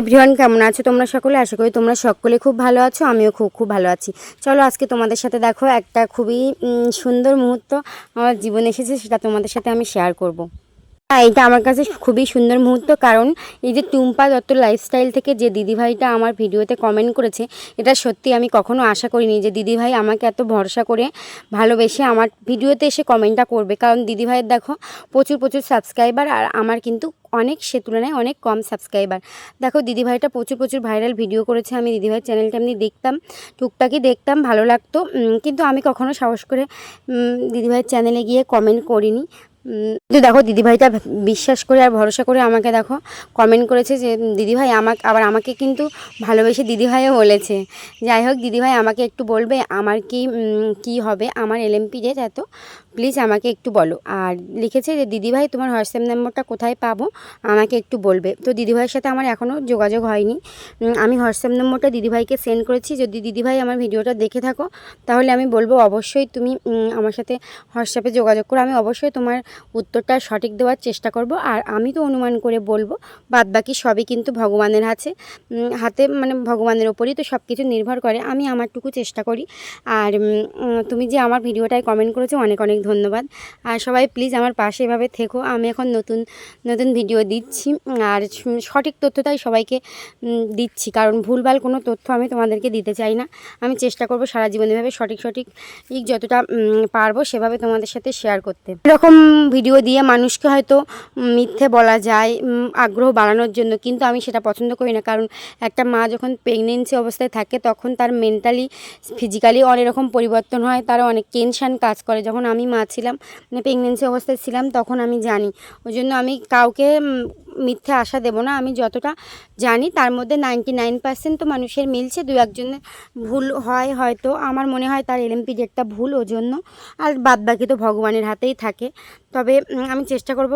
Everyone কেমন আছো তোমরা সকলে? আশা করি তোমরা সকলে খুব ভালো আছো, আমিও খুব খুব ভালো আছি। চলো আজকে তোমাদের সাথে দেখো একটা খুবই সুন্দর মুহূর্ত আমার জীবনে এসেছে, সেটা তোমাদের সাথে আমি শেয়ার করব। হ্যাঁ এটা আমার কাছে খুবই সুন্দর মুহূর্ত, কারণ এই যে টুম্পা দত্ত লাইফস্টাইল থেকে যে দিদিভাইটা আমার ভিডিওতে কমেন্ট করেছে, এটা সত্যি আমি কখনো আশা করিনি যে দিদিভাই আমাকে এত ভরসা করে ভালোবেসে আমার ভিডিওতে এসে কমেন্টটা করবে। কারণ দিদিভাইয়ের দেখো প্রচুর প্রচুর সাবস্ক্রাইবার আর আমার কিন্তু অনেক সে তুলনায় অনেক কম সাবস্ক্রাইবার দেখো, দিদিভাইটা প্রচুর প্রচুর ভাইরাল ভিডিও করেছে। আমি দিদিভাইয়ের চ্যানেলটা আমি দেখতাম টুকটাকি দেখতাম, ভালো লাগতো। কিন্তু আমি কখনও সাহস করে দিদিভাইয়ের চ্যানেলে গিয়ে কমেন্ট করিনি। কিন্তু দেখো দিদিভাইটা বিশ্বাস করে আর ভরসা করে আমাকে দেখো কমেন্ট করেছে যে দিদিভাই আমাকে, আবার আমাকে কিন্তু ভালোবেসে দিদিভাইও বলেছে। যাই হোক, দিদিভাই আমাকে একটু বলবে আমার কি কি হবে আমার এলএমপি ডেট এত প্লিজ আমাকে একটু বলো। আর লিখেছে যে, দিদিভাই, তোমার হোয়াটসঅ্যাপ নম্বরটা কোথায় পাবো? আমাকে একটু বলবে। তো দিদিভাইয়ের সাথে আমার এখনও যোগাযোগ হয়নি। আমি হোয়াটসঅ্যাপ নম্বরটা দিদিভাইকে সেন্ড করেছি। যদি দিদিভাই আমার ভিডিওটা দেখে থাকো, তাহলে আমি বলব অবশ্যই তুমি আমার সাথে হোয়াটসঅ্যাপে যোগাযোগ করো। আমি অবশ্যই তোমার উত্তরটা সঠিক দেওয়ার চেষ্টা করব আর আমি তো অনুমান করে বলব বাদ বাকি সবই কিন্তু ভগবানের হাতে হাতে মানে ভগবানের ওপরই তো সব কিছু নির্ভর করে। আমি আমারটুকু চেষ্টা করি। আর তুমি যে আমার ভিডিওটায় কমেন্ট করেছ, অনেক অনেক ধন্যবাদ। আর সবাই প্লিজ আমার পাশে এভাবে থেকো। আমি এখন নতুন নতুন ভিডিও দিচ্ছি। আর সঠিক তথ্যটাই সবাইকে দিচ্ছি। কারণ ভুলভাল কোনো তথ্য আমি তোমাদেরকে দিতে চাই না। আমি চেষ্টা করব সারা জীবন এভাবে সঠিক সঠিক ঠিক যতটা পারব সেভাবে তোমাদের সাথে শেয়ার করতে। এরকম ভিডিও দিয়ে মানুষকে হয়তো মিথ্যে বলা যায় আগ্রহ বাড়ানোর জন্য। কিন্তু আমি সেটা পছন্দ করি না। কারণ একটা মা যখন প্রেগনেন্সি অবস্থায় থাকে, তখন তার মেন্টালি ফিজিক্যালি অনেক রকম পরিবর্তন হয়। তার অনেক টেনশান কাজ করে। যখন আমি মা ছিলাম মানে প্রেগনেন্সি অবস্থায় ছিলাম, তখন আমি জানি। ওই জন্য আমি কাউকে মিথ্যে আশা দেব না। আমি যতটা জানি তার মধ্যে নাইনটি নাইন পার্সেন্ট তো মানুষের মিলছে। দু একজনের ভুল হয় হয়তো। আমার মনে হয় তার এলএমপি ডেটটা ভুল ও জন্য আর বাদ বাকি তো ভগবানের হাতেই থাকে। তবে আমি চেষ্টা করব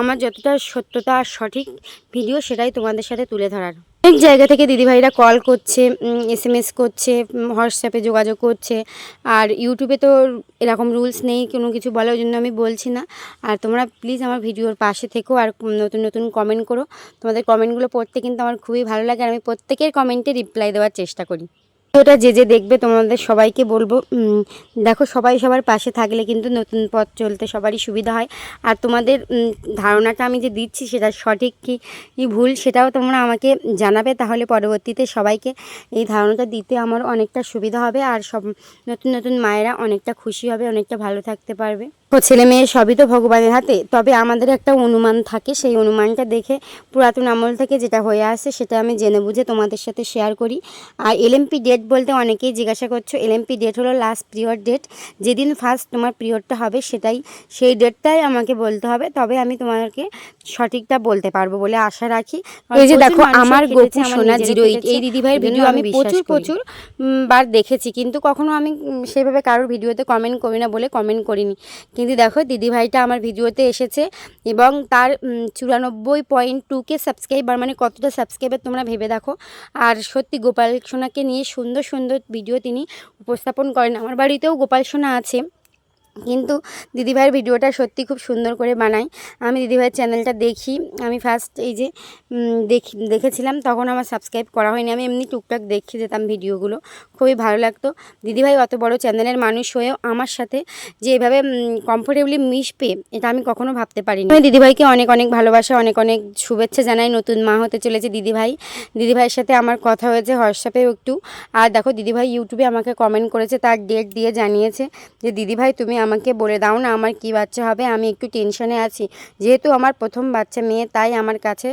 আমার যতটা সত্যতা সঠিক ভিডিও সেটাই তোমাদের সাথে তুলে ধরার। অনেক জায়গা থেকে দিদিভাইরা কল করছে এস এম এস করছে হোয়াটসঅ্যাপে যোগাযোগ করছে। আর ইউটিউবে তো এরকম রুলস নেই, কোনো কিছু বলে, ওই জন্য আমি বলছি না। আর তোমরা প্লিজ আমার ভিডিওর পাশে থেকো আর নতুন নতুন কমেন্ট করো। তোমাদের কমেন্টগুলো পড়তে কিন্তু আমার খুবই ভালো লাগে, আর আমি প্রত্যেকের কমেন্টে রিপ্লাই দেওয়ার চেষ্টা করি। ওটা যে যে দেখবে তোমাদের সবাইকে বলব দেখো সবাই সবার পাশে থাকলে কিন্তু নতুন পথ চলতে সবারই সুবিধা হয়। আর তোমাদের ধারণাটা আমি যে দিচ্ছি সেটা সঠিক কি ভুল সেটাও তোমরা আমাকে জানাবে, তাহলে পরবর্তীতে সবাইকে এই ধারণাটা দিতে আমার অনেকটা সুবিধা হবে, আর সব নতুন নতুন মায়েরা অনেকটা খুশি হবে, অনেকটা ভালো থাকতে পারবে। ছেলে মেয়ে সবই তো ভগবানের হাতে। তবে আমাদের একটা অনুমান থাকে সেই অনুমানটা দেখে পুরাতন আমল থেকে যেটা হয়ে আসে সেটা আমি জেনে বুঝে তোমাদের সাথে শেয়ার করি। আর এলএমপি ডেট বলতে অনেকেই জিজ্ঞাসা করছ এলএমপি ডেট হলো লাস্ট পিরিয়ড ডেট যেদিন ফার্স্ট তোমার পিরিয়ডটা হবে সেটাই সেই ডেটটাই আমাকে বলতে হবে। তবে আমি তোমাকে সঠিকটা বলতে পারব বলে আশা রাখি। এই যে দেখো আমার গোপু সোনা জিরো এইট এই দিদিভাইয়ের ভিডিও আমি প্রচুর প্রচুর বার দেখেছি। কিন্তু কখনো আমি সেভাবে কারোর ভিডিওতে কমেন্ট করি না বলে কমেন্ট করিনি। কিন্তু দেখো দিদিভাইটা আমার ভিডিওতে এসেছে এবং তার চুরানব্বই পয়েন্ট টুকে সাবস্ক্রাইবার মানে কতটা সাবস্ক্রাইবার তোমরা ভেবে দেখো। আর সত্যি গোপাল সোনাকে নিয়ে সুন্দর সুন্দর ভিডিও তিনি উপস্থাপন করেন। আমার বাড়িতেও গোপাল সোনা আছে। কিন্তু দিদিভাইয়ের ভিডিওটা সত্যি খুব সুন্দর করে বানাই আমি দিদিভাইয়ের চ্যানেলটা দেখি। আমি ফার্স্ট এই যে দেখি, দেখেছিলাম, তখন আমার সাবস্ক্রাইব করা হয়নি। আমি এমনি টুকটাক দেখে যেতাম ভিডিওগুলো। খুবই ভালো লাগতো। দিদিভাই অত বড় চ্যানেলের মানুষ হয়েও আমার সাথে যে এভাবে কমফোর্টেবলি মিশবে, এটা আমি কখনো ভাবতে পারিনি। আমি দিদিভাইকে অনেক অনেক ভালোবাসা, অনেক অনেক শুভেচ্ছা জানাই। নতুন মা হতে চলেছে দিদিভাই। দিদিভাইয়ের সাথে আমার কথা হয়েছে হোয়াটসঅ্যাপেও একটু। আর দেখো, দিদিভাই ইউটিউবে আমাকে কমেন্ট করেছে, তার ডেট দিয়ে জানিয়েছে যে, দিদিভাই, তুমি আমাকে বলে দাও না আমার কি বাচ্চা হবে, আমি একটু টেনশনে আছি। যেহেতু আমার প্রথম বাচ্চা মেয়ে, তাই আমার কাছে,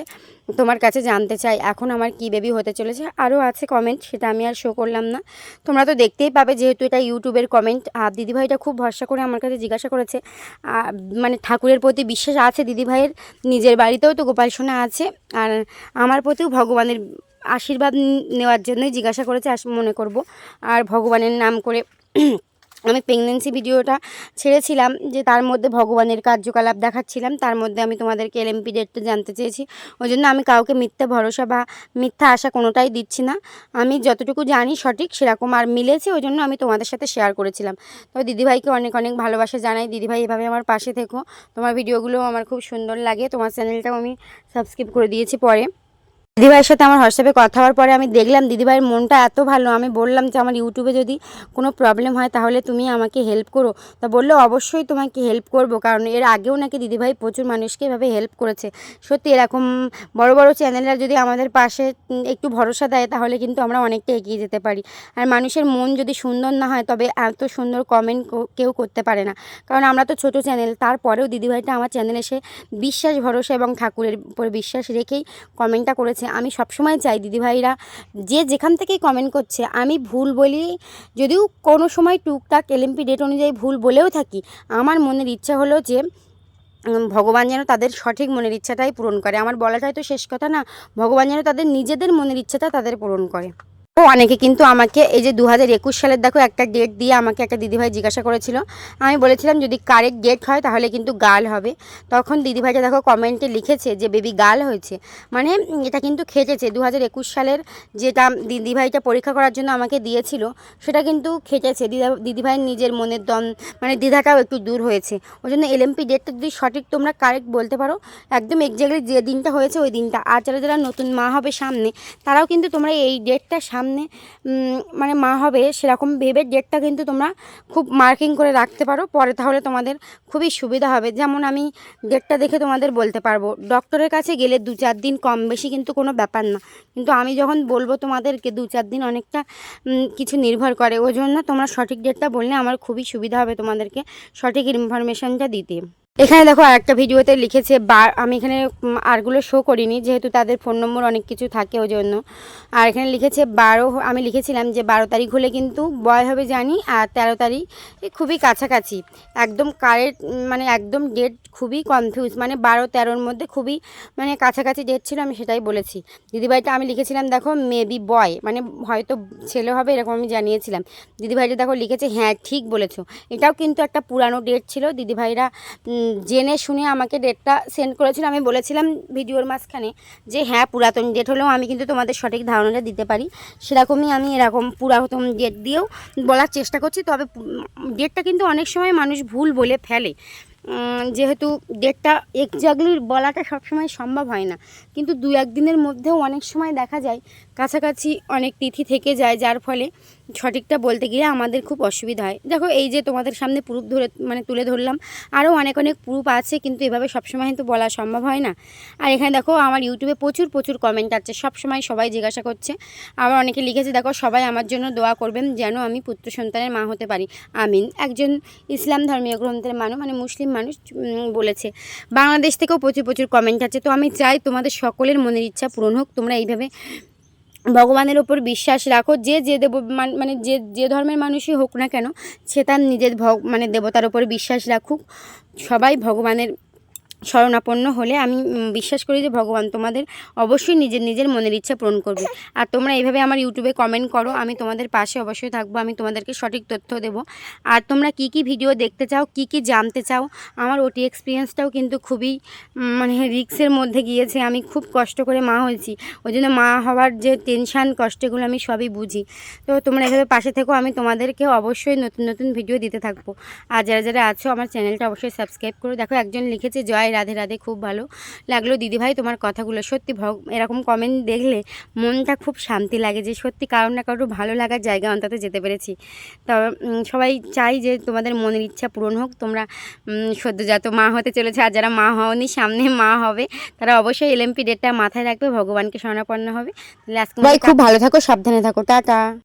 তোমার কাছে জানতে চাই, এখন আমার কি বেবি হতে চলেছে। আরও আছে কমেন্ট সেটা আমি আর শো করলাম না। তোমরা তো দেখতেই পাবে যেহেতু এটা ইউটিউবের কমেন্ট আর দিদিভাইটা খুব ভরসা করে আমার কাছে জিজ্ঞাসা করেছে। মানে ঠাকুরের প্রতি বিশ্বাস আছে দিদিভাইয়ের? নিজের বাড়িতেও তো গোপাল সোনা আছে। আর আমার প্রতিও ভগবানের আশীর্বাদ নেওয়ার জন্যই জিজ্ঞাসা করেছে মনে করব। আর ভগবানের নাম করে আমি প্রেগনেন্সি ভিডিওটা ছেড়েছিলাম, যে তার মধ্যে ভগবানের কার্যকলাপ দেখাচ্ছিলাম, তার মধ্যে আমি তোমাদেরকে এলএমপি ডেটটা জানতে চেয়েছি। ওই জন্য আমি কাউকে মিথ্যা ভরসা বা মিথ্যা আশা কোনোটাই দিচ্ছি না। আমি যতটুকু জানি সঠিক সেরকম আর মিলেছে ওই জন্য আমি তোমাদের সাথে শেয়ার করেছিলাম। তবে দিদিভাইকে অনেক অনেক ভালোবাসা জানাই। দিদিভাই, এভাবে আমার পাশে থেকো। তোমার ভিডিওগুলো আমার খুব সুন্দর লাগে। তোমার চ্যানেলটাও আমি সাবস্ক্রাইব করে দিয়েছি পরে। দিদিভাইয়ের সাথে আমার হোয়াটসঅ্যাপে কথা হওয়ার পরে আমি দেখলাম দিদিভাইয়ের মনটা এত ভালো। আমি বললাম যে, আমার ইউটিউবে যদি কোনো প্রবলেম হয়, তাহলে তুমি আমাকে হেল্প করো। তা বলল, অবশ্যই তোমাকে হেল্প করব, কারণ এর আগেও নাকি দিদিভাই প্রচুর মানুষকে এভাবে হেল্প করেছে। সত্যি এরকম বড় বড় চ্যানেলরা যদি আমাদের পাশে একটু ভরসা দেয়, তাহলে কিন্তু আমরা অনেকটা এগিয়ে যেতে পারি। আর মানুষের মন যদি সুন্দর না হয়, তবে এত সুন্দর কমেন্ট কেউ করতে পারে না। কারণ আমরা তো ছোট চ্যানেল তারপরেও দিদিভাইটা আমার চ্যানেলে এসে বিশ্বাস, ভরসা এবং ঠাকুরের উপর বিশ্বাস রেখেই কমেন্টটা করেছে। আমি সবসময় চাই দিদিভাইরা যে যেখান থেকেই কমেন্ট করছে, আমি ভুল বলি, যদিও কোনো সময় টুকটাক এলএমপি ডেট অনুযায়ী ভুল বলেও থাকি, আমার মনের ইচ্ছা হলো যে ভগবান যেন তাদের সঠিক মনের ইচ্ছাটাই পূরণ করে। আমার বলাটাই তো শেষ কথা না, ভগবান যেন তাদের নিজেদের মনের ইচ্ছাটা তাদের পূরণ করে। ও অনেকে কিন্তু আমাকে এই যে দু হাজার একুশ সালের দেখো একটা ডেট দিয়ে আমাকে একটা দিদিভাই জিজ্ঞাসা করেছিল। আমি বলেছিলাম, যদি কারেক্ট ডেট হয় তাহলে কিন্তু গাল হবে। তখন দিদিভাইটা দেখো কমেন্টে লিখেছে যে, বেবি, গাল হয়েছে। মানে এটা কিন্তু খেটেছে। দু হাজার একুশ সালের যেটা দিদিভাইটা পরীক্ষা করার জন্য আমাকে দিয়েছিল, সেটা কিন্তু খেটেছে। দিদা দিদিভাইয়ের নিজের মনের দম মানে দ্বিধাটাও একটু দূর হয়েছে। ওই জন্য এলএমপি ডেটটা যদি সঠিক তোমরা কারেক্ট বলতে পারো, একদম এক্স্যাক্টলি যে দিনটা হয়েছে ওই দিনটা। আর যারা যারা নতুন মা হবে সামনে, তারাও কিন্তু তোমরা এই ডেটটা সামনে উম, মানে মা হবে সেরকম ভেবে ডেটটা কিন্তু তোমরা খুব মার্কিং করে রাখতে পারো। পরে তাহলে তোমাদের খুবই সুবিধা হবে। যেমন আমি ডেটটা দেখে তোমাদের বলতে পারব। ডক্টরের কাছে গেলে দু চার দিন কম বেশি কিন্তু কোনো ব্যাপার না। কিন্তু আমি যখন বলব তোমাদেরকে দু চার দিন অনেকটা কিছু নির্ভর করে। ওই জন্য তোমরা সঠিক ডেটটা বললে আমার খুবই সুবিধা হবে তোমাদেরকে সঠিক ইনফরমেশনটা দিতে। এখানে দেখো আরেকটা ভিডিওতে লিখেছে বার আমি এখানে আরগুলো শো করিনি, যেহেতু তাদের ফোন নম্বর অনেক কিছু থাকে ওই জন্য। আর এখানে লিখেছে বারো, আমি লিখেছিলাম যে বারো তারিখ হলে কিন্তু বয় হবে জানি, আর তেরো তারিখ খুবই কাছাকাছি। একদম কারেক্ট মানে একদম ডেট খুবই কনফিউজ মানে বারো তেরোর মধ্যে খুবই মানে কাছাকাছি ডেট ছিল, আমি সেটাই বলেছি। দিদিভাইটা, আমি লিখেছিলাম, দেখো মেবি বয় মানে হয়তো ছেলে হবে, এরকম আমি জানিয়েছিলাম। দিদিভাইটা দেখো লিখেছে হ্যাঁ ঠিক বলেছ। এটাও কিন্তু একটা পুরানো ডেট ছিল, দিদিভাইরা জেনে শুনে আমাকে ডেটটা সেন্ড করেছিল, আমি বলেছিলাম ভিডিওর মাঝখানে যে হ্যাঁ পুরাতন ডেট হলেও আমি কিন্তু তোমাদের সঠিক ধারণাটা দিতে পারি। সেরকমই আমি এরকম পুরাতন ডেট দিয়েও বলার চেষ্টা করছি। তবে ডেটটা কিন্তু অনেক সময় মানুষ ভুল বলে ফেলে। যেহেতু ডেটটা এক্স্যাক্টলি বলাটা সবসময় সম্ভব হয় না। কিন্তু দু একদিনের মধ্যেও অনেক সময় দেখা যায়, কাছাকাছি অনেক তিথি থেকে যায়, যার ফলে সঠিকটা বলতে গিয়ে আমাদের খুব অসুবিধা হয়। দেখো, এই যে তোমাদের সামনে প্রুফ ধরে মানে তুলে ধরলাম আরও অনেক অনেক প্রুফ আছে, কিন্তু এভাবে সবসময় কিন্তু বলা সম্ভব হয় না। আর এখানে দেখো, আমার ইউটিউবে প্রচুর প্রচুর কমেন্ট আছে সবসময় সবাই জিজ্ঞাসা করছে। আবার অনেকে লিখেছে, দেখো, সবাই আমার জন্য দোয়া করবেন যেন আমি পুত্র সন্তানের মা হতে পারি। আমিন। একজন ইসলাম ধর্মীয় গ্রন্থের মানুষ মানে মুসলিম মানুষ বলেছে, বাংলাদেশ থেকেও প্রচুর প্রচুর কমেন্ট আছে তো আমি চাই তোমাদের সকলের মনের ইচ্ছা পূরণ হোক। তোমরা এইভাবে ভগবানের ওপর বিশ্বাস রাখো, যে যে দেব, মান- যে যে ধর্মের মানুষই হোক না কেন, সে তার নিজের ভগ মানে দেবতার ওপর বিশ্বাস রাখুক। সবাই ভগবানের শরণাপন্ন হলে আমি বিশ্বাস করি যে ভগবান তোমাদের অবশ্যই নিজের নিজের মনের ইচ্ছা পূরণ করবে। আর তোমরা এইভাবে আমার ইউটিউবে কমেন্ট করো, আমি তোমাদের পাশে অবশ্যই থাকব, আমি তোমাদেরকে সঠিক তথ্য দেবো। আর তোমরা কি কি ভিডিও দেখতে চাও, কি কি জানতে চাও, আমার ওটি এক্সপিরিয়েন্সটাও কিন্তু খুবই মানে রিক্সের মধ্যে গিয়েছে। আমি খুব কষ্ট করে মা হয়েছি, ওই জন্য মা হওয়ার যে টেনশান কষ্টগুলো আমি সবই বুঝি। তো তোমরা এভাবে পাশে থেকো, আমি তোমাদেরকে অবশ্যই নতুন নতুন ভিডিও দিতে থাকব। আর যারা যারা আছো আমার চ্যানেলটা অবশ্যই সাবস্ক্রাইব করো। দেখো একজন লিখেছে, জয় রাধে রাধে খুব ভালো লাগল। দিদিভাই তোমার কথাগুলো সত্যি ভগ এরকম কমেন্ট দেখলে মনটা খুব শান্তি লাগে যে সত্যি কারোর না কারোর ভালো লাগার জায়গা অন্তত যেতে পেরেছি। তো সবাই চাই যে তোমাদের মনের ইচ্ছা পূরণ হোক। তোমরা সদ্যজাত মা হতে চলেছে আর যারা মা হওনি সামনে মা হবে তারা অবশ্যই এলএমপি ডেটটা মাথায় রাখবে ভগবানকে শরণাপন্ন হবে। তাহলে আজকে খুব ভালো থাকো সাবধানে থাকো। টাটা।